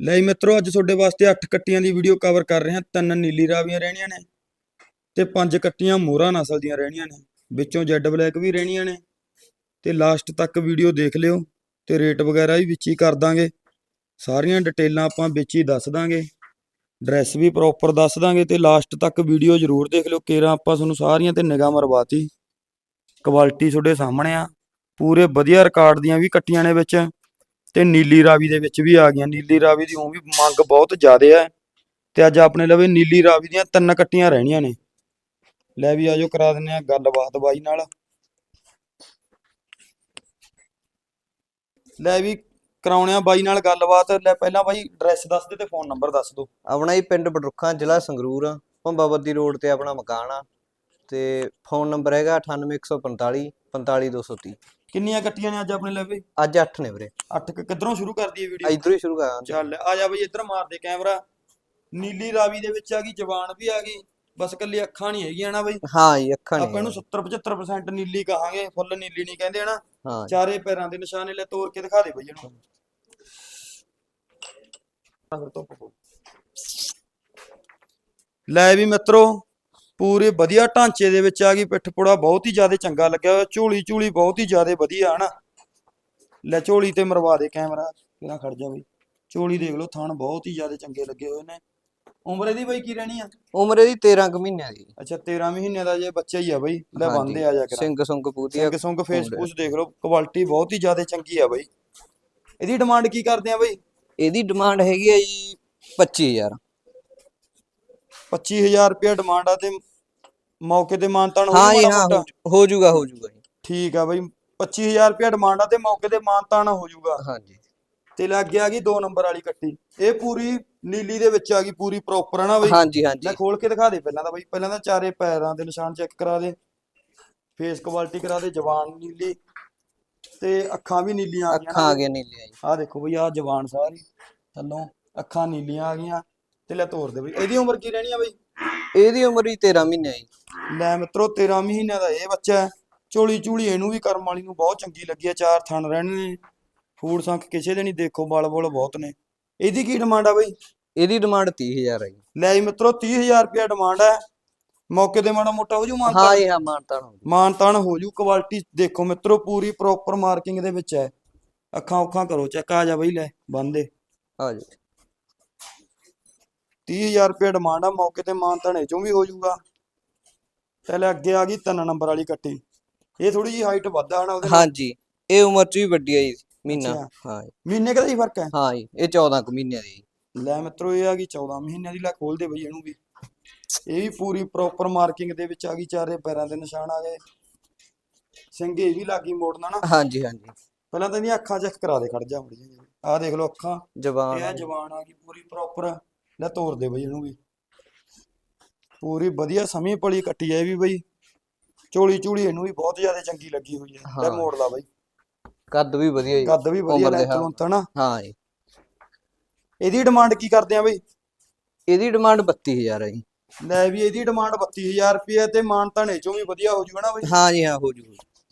ਲੈ ਜੀ ਮਿੱਤਰੋ, ਅੱਜ ਤੁਹਾਡੇ ਵਾਸਤੇ 8 ਕੱਟੀਆਂ ਦੀ ਵੀਡੀਓ ਕਵਰ ਕਰ ਰਹੇ। ਹਾਂ ਤਿੰਨ ਨੀਲੀ ਰਾਵੀਆਂ ਰਹਿਣੀਆਂ ਨੇ ਤੇ ਪੰਜ ਕੱਟੀਆਂ ਮੋਹਰਾ ਨਸਲ ਦੀਆਂ ਰਹਿਣੀਆਂ ਨੇ। ਵਿੱਚੋਂ ਜੈਡ ਬਲੈਕ ਵੀ ਰਹਿਣੀਆਂ ਨੇ ਤੇ ਲਾਸਟ ਤੱਕ ਵੀਡੀਓ ਦੇਖ ਲਿਓ ਤੇ ਰੇਟ ਵਗੈਰਾ ਵੀ ਵਿੱਚ ਹੀ ਕਰ ਦਾਂਗੇ। ਸਾਰੀਆਂ ਡਿਟੇਲਾਂ ਆਪਾਂ ਵਿੱਚ ਹੀ ਦੱਸ ਦਾਂਗੇ। ਡਰੈਸ ਵੀ ਪ੍ਰੋਪਰ ਦੱਸ ਦਾਂਗੇ ਤੇ ਲਾਸਟ ਤੱਕ ਵੀਡੀਓ ਜ਼ਰੂਰ ਦੇਖ ਲਿਓ ਕੇਰਾਂ ਆਪਾਂ ਤੁਹਾਨੂੰ ਸਾਰੀਆਂ ਤੇ ਨਿਗਾਹ ਮਰਵਾਤੀ। ਕੁਆਲਿਟੀ ਤੁਹਾਡੇ ਸਾਹਮਣੇ ਆ। ਪੂਰੇ ਵਧੀਆ ਰਿਕਾਰਡ ਦੀਆਂ ਵੀ ਕੱਟੀਆਂ ਨੇ ਵਿੱਚ। ਤੇ ਨੀਲੀ ਰਾਵੀ ਦੇ ਵਿੱਚ ਵੀ ਆ ਗਈਆਂ। ਨੀਲੀ ਰਾਵੀ ਦੀ ਉਹ ਵੀ ਮੰਗ ਬਹੁਤ ਜ਼ਿਆਦਾ ਹੈ ਤੇ ਅੱਜ ਆਪਣੇ ਲਵੇ ਨੀਲੀ ਰਾਵੀ ਦੀਆਂ ਤਿੰਨ ਕੱਟੀਆਂ ਰਹਿਣੀਆਂ ਨੇ। ਲੈ ਵੀ ਆਜੋ ਕਰਾ ਦਿੰਨੇ ਆ ਗੱਲਬਾਤ ਬਾਈ ਨਾਲ। ਲੈ ਵੀ ਕਰਾਉਣੇ ਆ ਬਾਈ ਨਾਲ ਗੱਲਬਾਤ। ਲੈ ਪਹਿਲਾਂ ਬਾਈ ਐਡਰੈਸ ਦੱਸ ਦੇ ਤੇ ਫੋਨ ਨੰਬਰ ਦੱਸ ਦੋ ਆਪਣਾ ਹੀ ਪਿੰਡ ਬਡਰੁੱਖਾਂ ਜ਼ਿਲ੍ਹਾ ਸੰਗਰੂਰ ਆ। ਭੰਬਾਵਤੀ ਰੋਡ ਤੇ ਆਪਣਾ ਮਕਾਨ ਆ। ਤੇ ਫੋਨ ਨੰਬਰ ਹੈਗਾ 98145 45230 ਕਿੰਨੀਆਂ ਕੱਟੀਆਂ ਨੇ ਅੱਜ ਆਪਣੇ ਲਵੇ? ਅੱਜ 8 ਨੇ ਵੀਰੇ। ਅੱਠ ਕੁ ਕਿੱਧਰੋਂ ਸ਼ੁਰੂ ਕਰ ਦਈਏ ਵੀਡੀਓ ਇਧਰੋਂ ਹੀ ਸ਼ੁਰੂ ਕਰਾਂਗੇ। ਚੱਲ ਆ ਜਾ ਬਈ ਇੱਧਰ ਮਾਰ ਦੇ ਕੈਮਰਾ। ਨੀਲੀ ਰਾਵੀ ਦੇ ਵਿੱਚ ਆ ਗਈ ਜਵਾਨ ਵੀ ਆ ਗਈ। ਬਸ ਕੱਲੀ ਅੱਖਾਂ ਨਹੀਂ ਹੈਗੀਆਂ ਨਾ ਬਈ। ਹਾਂ ਜੀ ਅੱਖਾਂ ਆਪਾਂ ਨੇ ਇਹਨੂੰ 70 75% ਨੀਲੀ ਕਹਾਂਗੇ ਫੁੱਲ ਨੀਲੀ ਨਹੀਂ ਕਹਿੰਦੇ ਹਨਾ। ਹਾਂ। ਚਾਰੇ ਪੈਰਾਂ ਦੇ ਨਿਸ਼ਾਨੇ ਲੈ ਤੋੜ ਕੇ ਦਿਖਾ ਦੇ ਬਈ ਇਹਨੂੰ। ਫਿਰ ਧੁੱਪ। ਲੈ ਵੀ ਮਿੱਤਰੋ ਪੂਰੇ ਵਧੀਆ ਢਾਂਚੇ ਦੇ ਵਿੱਚ ਆ ਗਈ ਪਿੱਠ ਪੁੜਾ ਬਹੁਤ ਹੀ ਜ਼ਿਆਦਾ ਚੰਗਾ ਲੱਗਿਆ ਹੋਇਆ ਝੋਲੀ ਝੂਲੀ ਬਹੁਤ ਹੀ ਜ਼ਿਆਦਾ ਵਧੀਆ ਹਨਾ। ਲੈ ਝੋਲੀ ਤੇ ਮਰਵਾ ਦੇ ਕੈਮਰਾ ਕਿਹਨਾਂ ਖੜ ਜਾ ਬਈ। ਝੋਲੀ ਦੇਖ ਲਓ ਥਣ ਬਹੁਤ ਹੀ ਜ਼ਿਆਦਾ ਚੰਗੇ ਲੱਗੇ ਹੋਏ ਨੇ। ਉਮਰ ਇਹਦੀ ਬਈ ਕੀ ਰਹਿਣੀ ਆ? ਉਮਰ ਇਹਦੀ 13 ਕੁ ਮਹੀਨਿਆਂ ਦੀ। ਅੱਛਾ 13 ਮਹੀਨਿਆਂ ਦਾ ਜੇ ਬੱਚਾ ਹੀ ਆ ਬਈ ਲੈ। ਬੰਦੇ ਆ ਜਾ ਕੇ। ਸਿੰਘ ਸੁੰਗ ਪੂਤੀ ਆ ਸਿੰਘ ਸੁੰਗ ਮੁੰਡੇ। ਫੇਸਬੁੱਕ ਦੇਖ ਲਓ ਕੁਆਲਿਟੀ ਬਹੁਤ ਹੀ ਜ਼ਿਆਦਾ ਚੰਗੀ ਆ ਬਈ। ਇਹਦੀ ਡਿਮਾਂਡ ਕੀ ਕਰਦੇ ਆ ਬਈ? ਇਹਦੀ ਡਿਮਾਂਡ ਹੈਗੀ ਆ ਜੀ 25000 25000 ਰੁਪਏ ਡਿਮਾਂਡ ਆ ਤੇ ਮੌਕੇ ਤੇ ਮਾਨਤਾਨ ਹੋ ਹਾਂ ਜੀ ਜਾਊਗਾ ਹਾਂ ਹੋ ਹੋ ਜੂਗਾ ਹੋ ਜੂਗਾ ਜੀ। ਠੀਕ ਆ ਬਈ 25000 ਰੁਪਏ ਡਿਮਾਂਡ ਆ ਤੇ ਮੌਕੇ ਤੇ ਮਾਨਤਾਨ ਹੋ ਜਾਊਗਾ ਹਾਂਜੀ ਤੇ ਲੱਗ ਗਿਆ ਗਈ 2 ਨੰਬਰ ਵਾਲੀ ਕੱਟੀ। ਇਹ ਪੂਰੀ ਨੀਲੀ ਦੇ ਵਿੱਚ ਆ ਗਈ ਪੂਰੀ ਪ੍ਰੋਪਰ ਆ ਨਾ ਬਈ? ਹਾਂਜੀ ਹਾਂਜੀ ਲੈ ਖੋਲ ਕੇ ਦਿਖਾ ਦੇ ਪਹਿਲਾਂ ਤਾਂ ਬਈ। ਪਹਿਲਾਂ ਤਾਂ ਚਾਰੇ ਪੈਰਾਂ ਦੇ ਨਿਸ਼ਾਨ ਚੈੱਕ ਕਰਾ ਦੇ। ਫੇਸ ਕੁਆਲਿਟੀ ਕਰਾ ਦੇ ਜਵਾਨ ਨੀਲੀ। ਤੇ ਅੱਖਾਂ ਵੀ ਨੀਲੀਆਂ ਆ ਗਈਆਂ ਅੱਖਾਂ ਆ। ਗਈਆਂ ਨੀਲੀਆਂ ਜੀ। ਆਹ ਦੇਖੋ ਬਈ ਆਹ ਜਵਾਨ ਸਾਰੀ। ਥੱਲੋਂ ਅੱਖਾਂ ਨੀਲੀਆਂ ਆ ਗਈਆਂ। ਤੇ ਲੈ ਤੋਰ ਦੇ ਬਈ। ਇਹਦੀ ਉਮਰ ਕੀ ਰਹਿਣੀ ਆ ਬਈ? ਇਹਦੀ ਉਮਰ ਹੀ 13 ਮਹੀਨੇ ਆ ਜੀ। ਲੈ ਮਿੱਤਰੋ 13 ਮਹੀਨਿਆਂ ਦਾ ਇਹ ਬੱਚਾ ਹੈ। ਝੋਲੀ ਝੂਲੀ ਇਹਨੂੰ ਵੀ ਕਰਮ ਵਾਲੀ ਨੂੰ ਬਹੁਤ ਚੰਗੀ ਲੱਗੀ ਆ ਚਾਰ ਥਣ ਰਹਿਣੇ ਨੇ। ਫੂਡ ਸੰਖ ਕਿਸੇ ਦੇ ਨਹੀਂ ਦੇਖੋ ਬਲ ਬੋਲ ਬਹੁਤ ਨੇ। ਇਹਦੀ ਕੀ ਡਿਮਾਂਡ ਆ ਬਈ? ਇਹਦੀ ਡਿਮਾਂਡ 30000 ਹੈ ਜੀ। ਲੈ ਜੀ ਮਿੱਤਰੋ 30000 ਰੁਪਇਆ ਡਿਮਾਂਡ ਹੈ ਮੌਕੇ ਤੇ ਮਾੜਾ ਮੋਟਾ ਹੋ ਜੂ ਮਾਨ ਹਾਂ ਜੀ ਹਾਂ ਮਾਨਤਾਨ ਹੋ ਜੂ। ਮਾਨ ਤਾਨ ਹੋ ਜੂ। ਕੁਆਲਿਟੀ ਦੇਖੋ ਮਿੱਤਰੋ ਪੂਰੀ ਪ੍ਰੋਪਰ ਮਾਰਕਿੰਗ ਦੇ ਵਿੱਚ ਹੈ। ਅੱਖਾਂ ਉੱਖਾਂ ਕਰੋ ਚੈੱਕ ਆ ਜਾ ਬਈ ਲੈ ਬੰਦੇ ਆ ਜੀ 30000 ਰੁਪਏ ਡਿਮਾਂਡ ਆ ਮੌਕੇ ਤੇ ਮਾਨ ਧਣੇ ਚੋਂ ਵੀ ਹੋ ਜਾਊਗਾ। ਪਹਿਲੇ ਅੱਗੇ ਆ ਗਈ ਤਿੰਨ ਨੰਬਰ ਵਾਲੀ ਕੱਟੀ। ਇਹ ਥੋੜੀ ਜੀ ਹਾਈਟ ਵੱਧਾ ਹਨਾ ਉਹਦੇ ਨਾਲ। ਹਾਂਜੀ ਇਹ ਉਮਰ ਚ ਵੀ ਵੱਡੀ ਆ ਜੀ ਮਹੀਨਾ। ਅੱਛਾ। ਹਾਂ ਜੀ। ਮਹੀਨੇ ਕਦਾ ਹੀ ਫ਼ਰਕ ਹੈ? ਹਾਂ ਜੀ ਇਹ 14 ਕੁ ਮਹੀਨਿਆਂ ਦੀ। ਜੀ। ਲੈ ਮਿੱਤਰੋ ਇਹ ਆ ਗਈ 14 ਮਹੀਨਿਆਂ ਦੀ ਲੈ ਖੋਲ ਦੇ ਬਈ ਇਹਨੂੰ ਵੀ। ਇਹ ਵੀ ਪੂਰੀ ਪ੍ਰੋਪਰ ਮਾਰਕਿੰਗ ਦੇ ਵਿੱਚ ਆ ਗਈ ਚਾਰੇ ਪੈਰਾਂ ਦੇ ਨਿਸ਼ਾਨ ਆ ਗਏ। ਸਿੰਘੇ ਵੀ ਲੱਗੀ ਮੋੜਨਾ ਨਾ ਹਾਂਜੀ ਹਾਂਜੀ। ਪਹਿਲਾਂ ਤਾਂ ਇਹਦੀਆਂ ਅੱਖਾਂ ਚੈੱਕ ਕਰਾ ਦੇ ਖੜ ਜਾ ਮੜੀ ਆਹ ਦੇਖ ਲਓ ਅੱਖਾਂ। ਜਵਾਨ ਇਹ ਆ ਜਵਾਨ ਆ ਗਈ ਪੂਰੀ ਪ੍ਰੋਪਰ ਲੈ ਤੋੜ ਦੇ ਬਈ ਇਹਨੂੰ ਵੀ। ਪੂਰੀ ਵਧੀਆ ਸਮੀ ਪਲੀ ਕੱਟੀ ਇਹ ਵੀ ਬਈ। ਝੋਲੀ ਝੂਲੀ ਇਹਨੂੰ ਵੀ ਬਹੁਤ ਜ਼ਿਆਦਾ ਚੰਗੀ ਲੱਗੀ ਹੋਈ ਹੈ ਲੈ ਹਾਂ। ਮੋੜ ਲਾ ਬਈ। ਕੱਦ ਵੀ ਵਧੀਆ ਜੀ। ਕੱਦ ਵੀ ਵਧੀਆ ਲੈ ਤੁਲੰਤ ਨਾ। ਹਾਂ ਜੀ। ਇਹਦੀ ਡਿਮਾਂਡ ਕੀ ਕਰਦੇ ਆ ਬਈ? ਇਹਦੀ ਡਿਮਾਂਡ 32000 ਹੈ ਜੀ। ਲੈ ਵੀ ਇਹਦੀ ਡਿਮਾਂਡ 32000 ਰੁਪਏ ਤੇ ਮਾਨ ਧਾਣੇ ਚੋਂ ਵੀ ਵਧੀਆ ਹੋ ਜੂਗਾ ਨਾ ਬਈ। ਹਾਂ ਜੀ ਹਾਂ ਹੋ ਜੂ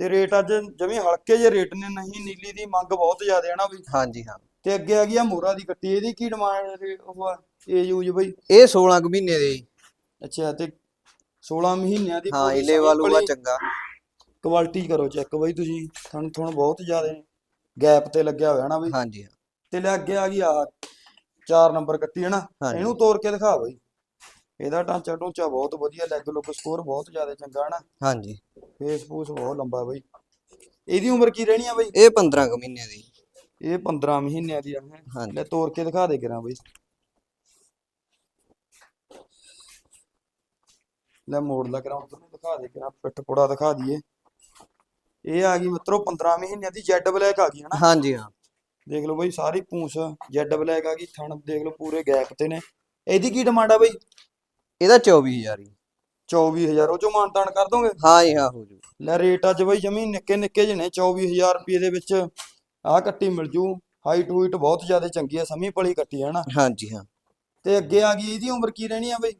ਤੇ ਰੇਟ ਅੱਜ ਜਮੀ ਹਲਕੇ ਜਿਹੇ ਰੇਟ ਨੇ ਨਹੀਂ ਨੀਲੀ ਦੀ ਮੰਗ ਬਹੁਤ ਜ਼ਿਆਦਾ ਹੈ ਨਾ ਬਈ। ਹਾਂਜੀ ਹਾਂ। ਤੇ ਅੱਗੇ ਆ ਗਈ ਆ ਮੋਰਾ ਦੀ ਕੱਟੀ ਇਹਦੀ ਕੀ ਡਿਮਾਂਡ ਉਹ ਆ ਏ ਯੂਜ ਬਈ? ਇਹ 16 ਕੁ ਮਹੀਨੇ ਦੇ ਜੀ। ਅੱਛਾ ਤੇ 16 ਮਹੀਨਿਆਂ ਦੀ ਹਾਂ ਪੂਰੀ ਇਲੇ ਵਾਲੂ ਆ ਸਮੀ ਚੰਗਾ। ਕੁਆਲਿਟੀ ਕਰੋ ਚੈੱਕ ਬਈ ਤੁਸੀਂ ਥਣ ਥਣ ਬਹੁਤ ਜ਼ਿਆਦਾ ਗੈਪ ਤੇ ਲੱਗਿਆ ਹੋਇਆ ਨਾ ਬਈ। ਹਾਂਜੀ ਹਾਂ। ਤੇ ਲੈ ਅੱਗੇ ਆ ਗਈ ਆ 4 ਨੰਬਰ ਕੱਟੀ ਹੈ ਨਾ ਹਾਂਜੀ। ਇਹਨੂੰ ਤੋੜ ਕੇ ਦਿਖਾ ਬਈ। ਇਹਦਾ ਢਾਂਚਾ ਢੂੰਚਾ ਬਹੁਤ ਵਧੀਆ ਲੈਗ ਲੁੱਕ ਸਕੋਰ ਬਹੁਤ ਜ਼ਿਆਦਾ ਚੰਗਾ ਹੈ ਨਾ। ਹਾਂਜੀ। ਫੇਸ ਫੂਸ ਬਹੁਤ ਲੰਬਾ ਬਈ। ਇਹਦੀ ਉਮਰ ਕੀ ਰਹਿਣੀ ਆ ਬਈ? ਇਹ 15 ਕੁ ਮਹੀਨੇ ਦੀ। ਇਹ 15 ਮਹੀਨਿਆਂ ਦੀ ਆ ਹੈਂ। ਹਾਂਜੀ। ਲੈ ਤੋੜ ਕੇ ਦਿਖਾ ਦੇ ਕਰਾਂ ਬਈ। ਲੈ ਮੋੜ ਲਾ ਕਰਾਂ ਉਧਰ ਨੂੰ ਦਿਖਾ ਦੇ ਕਰਾਂ ਪਿੱਠ ਪੁੜਾ ਦਿਖਾ ਦਈਏ। ਇਹ ਆ ਗਈ ਮਿੱਤਰੋ 15 ਮਹੀਨਿਆਂ ਦੀ ਜੈਡ ਬਲੈਕ ਆ ਗਈ ਹਨਾ? ਹਾਂਜੀ ਹਾਂ। ਦੇਖ ਲਓ ਬਈ ਸਾਰੀ ਪੂੰਛ ਜੈਡ ਬਲੈਕ ਆ ਗਈ ਥਣ ਦੇਖ ਲਓ ਪੂਰੇ ਗੈਪ ਤੇ ਨੇ। ਇਹਦੀ ਕੀ ਡਿਮਾਂਡ ਆ ਬਈ? ਇਹਦਾ 24000 ਜੀ। 24000 ਉਹ ਚੋਂ ਮਾਨਤਾਨ ਕਰ ਦੋਗੇ? ਹਾਂ ਜੀ ਹਾਂ ਹੋ ਜੂ। ਲੈ ਰੇਟ ਅੱਜ ਬਈ ਜਮੀ ਨਿੱਕੇ ਨਿੱਕੇ ਜਿਹੇ ਨੇ 24000 ਰੁਪਏ ਦੇ ਵਿੱਚ। ਆਹ ਕੱਟੀ ਮਿਲ ਜੂ। ਹਾਈਟ ਹੂਈਟ ਬਹੁਤ ਜ਼ਿਆਦਾ ਚੰਗੀ ਆ ਸਮੀ ਪਲੀ ਕੱਟੀ ਹੈ ਨਾ ਹਾਂਜੀ ਹਾਂ। ਤੇ ਅੱਗੇ ਆ ਗਈ ਇਹਦੀ ਉਮਰ ਕੀ ਰਹਿਣੀ ਆ ਬਈ?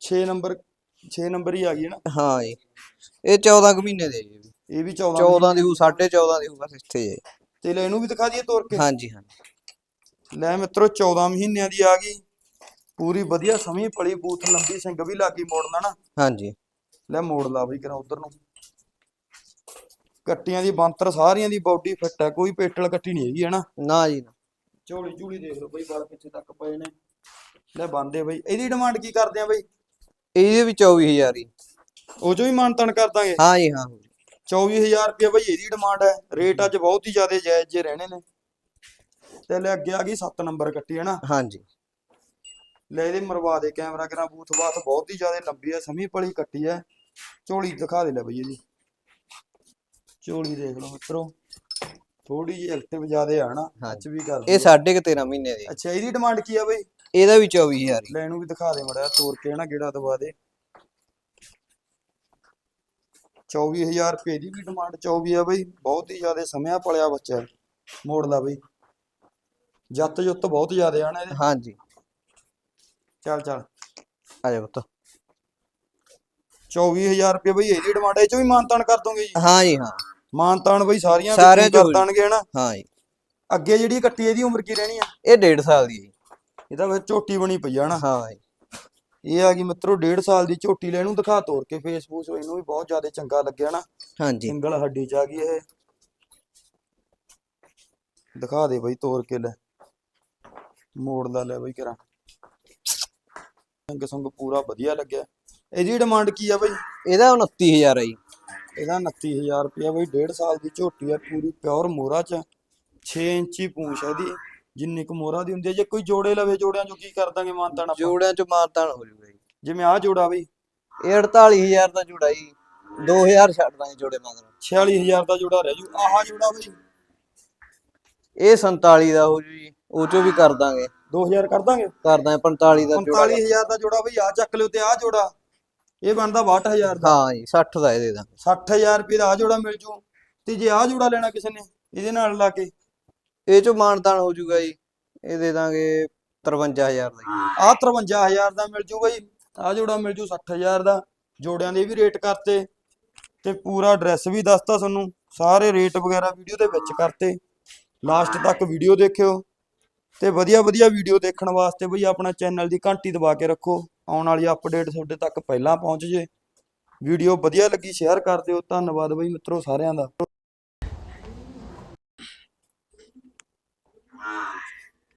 6 ਨੰਬਰ 6 ਨੰਬਰ ਹੀ ਆ ਗਈ ਹੈ ਨਾ ਹਾਂ ਜੀ। ਇਹ 14 ਕੁ ਮਹੀਨੇ ਦੇ ਜੀ। ਇਹ ਵੀ 14 14 ਦੀ ਹੂ 14.5 ਦੀ ਹੂ ਬਸ ਇੱਥੇ ਹੈ ਤੇ ਲੈ ਇਹਨੂੰ ਵੀ ਦਿਖਾ ਦਈਏ ਤੋੜ ਕੇ। ਹਾਂਜੀ ਹਾਂ। ਲੈ ਮਿੱਤਰੋ 14 ਮਹੀਨਿਆਂ ਦੀ ਆ ਗਈ। ਪੂਰੀ ਵਧੀਆ ਸਮੀ ਪਲੀ ਬੂਥ ਲੰਬੀ ਸਿੰਘ ਵੀ ਲਾਗੀ ਮੋੜਨਾ ਨਾ ਹਾਂਜੀ। ਲੈ ਮੋੜ ਲਾ ਬਈ ਕਰਾਂ ਉਧਰ ਨੂੰ। ਕੱਟੀਆਂ ਦੀ ਬੰਤਰ ਸਾਰੀਆਂ ਦੀ ਬਾਡੀ ਫਿੱਟ ਹੈ ਕੋਈ ਪੇਟਲ ਕੱਟੀ ਨਹੀਂ ਹੈਗੀ ਹਨਾ? ਨਾ ਜੀ ਨਾ। ਝੋਲੀ ਝੂਲੀ ਦੇਖ ਲਓ ਬਈ ਬਾਲ ਪਿੱਛੇ ਤੱਕ ਪਏ ਨੇ। ਲੈ ਬੰਦੇ ਬਈ। ਇਹਦੀ ਡਿਮਾਂਡ ਕੀ ਕਰਦੇ ਆ ਬਈ? ਇਹਦੇ ਵੀ 24000 ਹੀ। ਉਹ ਚੋਂ ਵੀ ਮਾਨਤਨ ਕਰ ਦਾਂਗੇ? ਹਾਂ ਜੀ ਹਾਂ। 24000 ਰੁਪਏ ਬਈ ਇਹਦੀ ਡਿਮਾਂਡ ਹੈ ਰੇਟ ਅੱਜ ਬਹੁਤ ਹੀ ਜ਼ਿਆਦਾ ਜਾਇਜ਼ ਜੇ ਰਹਿਣੇ ਨੇ। ਤੇ ਲੈ ਅੱਗੇ ਆ ਗਈ 7 ਨੰਬਰ ਕੱਟੀ ਹੈ ਨਾ ਹਾਂਜੀ ਲੈ ਇਹਦੇ ਮਰਵਾ ਦੇ ਕੈਮਰਾ ਕਰਾਂ ਬੂਥ ਬਾਤ ਬਹੁਤ ਹੀ ਜ਼ਿਆਦਾ ਲੰਬੀ ਹੈ ਸਮੀ ਪਲੀ ਕੱਟੀ ਹੈ ਝੋਲੀ ਦਿਖਾ ਦੇ ਲੈ ਬਈ ਇਹਦੀ। ਝੋਲੀ ਦੇਖ ਲਓ ਮਿੱਤਰੋ। ਥੋੜੀ ਜਿਹੀ ਐਕਟਿਵ ਜ਼ਿਆਦੇ ਆ ਨਾ ਅੱਜ ਵੀ ਕਰ ਇਹ ਸਾਢੇ ਕੁ 13 ਮਹੀਨੇ ਦੀ। ਅੱਛਾ ਇਹਦੀ ਡਿਮਾਂਡ ਕੀ ਆ ਬਈ? ਇਹਦਾ ਵੀ 24000 ਹੀ। ਲੈ ਇਹਨੂੰ ਵੀ ਦਿਖਾ ਦੇ ਮੜਿਆ ਤੋੜ ਕੇ ਨਾ ਗੇੜਾ ਦਵਾ ਦੇ। 24000 ਰੁਪਏ ਦੀ ਵੀ ਡਿਮਾਂਡ 24 ਆ ਬਈ ਬਹੁਤ ਹੀ ਜ਼ਿਆਦਾ ਸਮਿਆ ਪਲਿਆ ਬੱਚਾ। ਮੋੜ ਲਾ ਬਈ। ਜੱਤ ਜੁੱਤ ਬਹੁਤ ਜ਼ਿਆਦੇ ਆ ਨਾ ਇਹਦੇ। ਹਾਂਜੀ। ਚੱਲ ਚੱਲ। ਆ ਜਾ ਪੁੱਤ। 24000 ਰੁਪਏ ਬਈ ਇਹਦੀ ਡਿਮਾਂਡ ਇਹ ਚੋਂ ਵੀ ਮਾਨਤਾਨ ਕਰ ਦੋਗੇ ਜੀ? ਹਾਂ ਜੀ ਹਾਂ। ਮਾਨਤਾਨ ਬਈ ਸਾਰੀਆਂ ਚੋਂ ਕਰ ਦੇਣਗੇ ਹਨਾ? ਹਾਂ ਜੀ। ਅੱਗੇ ਜਿਹੜੀ ਕੱਟੀ ਇਹਦੀ ਉਮਰ ਕੀ ਰਹਿਣੀ ਆ? ਇਹ 1.5 ਸਾਲ ਦੀ ਹੈ ਜੀ। ਇਹਦਾ ਫਿਰ ਝੋਟੀ ਬਣੀ ਪਈ ਆ ਨਾ ਹਾਂ ਜੀ। ਇਹ ਆ ਗਈ ਮਿੱਤਰੋ 1.5 ਸਾਲ ਦੀ ਝੋਟੀ ਲੈ ਇਹਨੂੰ ਦਿਖਾ ਤੋੜ ਕੇ ਫੇਸਬੁੱਕ ਇਹਨੂੰ ਵੀ ਬਹੁਤ ਜ਼ਿਆਦਾ ਚੰਗਾ ਲੱਗਿਆ ਨਾ ਹਾਂਜੀ ਸਿੰਗਲ ਹੱਡੀ ਚ ਆ ਗਈ ਇਹ। ਦਿਖਾ ਦੇ ਬਈ ਤੋੜ ਕੇ ਲੈ। ਮੋੜ ਲਾ ਲੈ ਬਈ ਕਰਾਂ। ਸੰਗ ਸੰਗ ਪੂਰਾ ਵਧੀਆ ਲੱਗਿਆ। ਇਹਦੀ ਡਿਮਾਂਡ ਕੀ ਆ ਬਈ? ਇਹਦਾ 29000 ਹੈ ਜੀ। ਇਹਦਾ 29000 ਰੁਪਇਆ ਬਈ 1.5 ਸਾਲ ਦੀ ਝੋਟੀ ਆ ਪੂਰੀ ਪਿਓਰ ਮੋਰਾ ਚ 6 ਇੰਚੀ ਪੂੰਛ ਆ ਇਹਦੀ। ਜਿੰਨੀ ਕੁ ਮੋਰਾ ਦੀ ਹੁੰਦੀ ਹੈ ਜੇ ਕੋਈ ਜੋੜੇ ਲਵੇ ਜੋੜਿਆਂ ਚੋਂ ਕੀ ਕਰ ਦਾਂਗੇ ਮਾਨਤਾਨ ਆਪਾਂ? ਜੋੜਿਆਂ ਚ ਮਾਰਤਾਨ ਹੋ ਜੂਗਾ ਜੀ ਜਿਵੇਂ ਆ ਜੋੜਾ ਬਈ ਇਹ 48000 ਦਾ ਜੋੜਾ ਜੀ। 2000 ਛੱਡ ਦਾਂਗੇ ਜੋੜੇ ਮਗਰ। 46000 ਦਾ ਜੋੜਾ ਰਹਿ ਜੂ। ਆਹ ਜੋੜਾ ਬਈ। ਇਹ 47 ਦਾ ਹੋ ਜੂ ਜੀ। ਉਹ ਚੋਂ ਵੀ ਕਰ ਦਾਂਗੇ। 2000 ਕਰ ਦਾਂਗੇ? ਕਰ ਦਾਂਗੇ 45 ਦਾ ਜੋੜਾ। 45000 ਦਾ ਜੋੜਾ ਬਈ ਆ ਚੱਕ ਲਿਓ ਤੇ ਆ ਜੋੜਾ। ਇਹ ਬਣਦਾ 62000 ਦਾ। ਹਾਂ ਜੀ 60 ਦਾ ਇਹਦੇ ਦਾ 60000 ਰੁਪਏ ਦਾ ਆ ਜੋੜਾ ਮਿਲ ਜੂ। ਤੇ ਜੇ ਆ ਜੋੜਾ ਲੈਣਾ ਕਿਸੇ ਨੇ ਇਹਦੇ ਨਾਲ ਲਾ ਕੇ। ਇਹ ਚੋਂ ਮਾਨਤਾਨ ਹੋ ਜੂਗਾ ਜੀ। ਇਹ ਦੇ ਦਾਂਗੇ 53000 ਦਾ ਜੀ। ਆ 53000 ਦਾ ਮਿਲ ਜੂ ਬਈ। ਆ ਜੋੜਾ ਮਿਲ ਜੂ 60000 ਦਾ। ਜੋੜਿਆਂ ਦੇ ਵੀ ਰੇਟ ਕਰਤੇ। ਤੇ ਪੂਰਾ ਐਡਰੈਸ ਵੀ ਦੱਸਤਾ ਤੁਹਾਨੂੰ। ਸਾਰੇ ਰੇਟ ਵਗੈਰਾ ਵੀਡੀਓ ਦੇ ਵਿੱਚ ਕਰਤੇ। ਲਾਸਟ ਤੱਕ ਵੀਡੀਓ ਦੇਖਿਓ। ਤੇ ਵਧੀਆ ਵਧੀਆ ਵੀਡੀਓ ਦੇਖਣ ਵਾਸਤੇ ਬਈ ਆਪਣਾ ਚੈਨਲ ਦੀ ਘੰਟੀ ਦਬਾ ਕੇ ਰੱਖੋ। ਆਉਣ ਵਾਲੀ ਅਪਡੇਟ ਤੁਹਾਡੇ ਤੱਕ ਪਹਿਲਾਂ ਪਹੁੰਚ ਜੇ। ਵੀਡੀਓ ਵਧੀਆ ਲੱਗੀ ਸ਼ੇਅਰ ਕਰ ਦਿਓ। ਧੰਨਵਾਦ ਬਈ ਮਿੱਤਰੋ ਸਾਰਿਆਂ ਦਾ।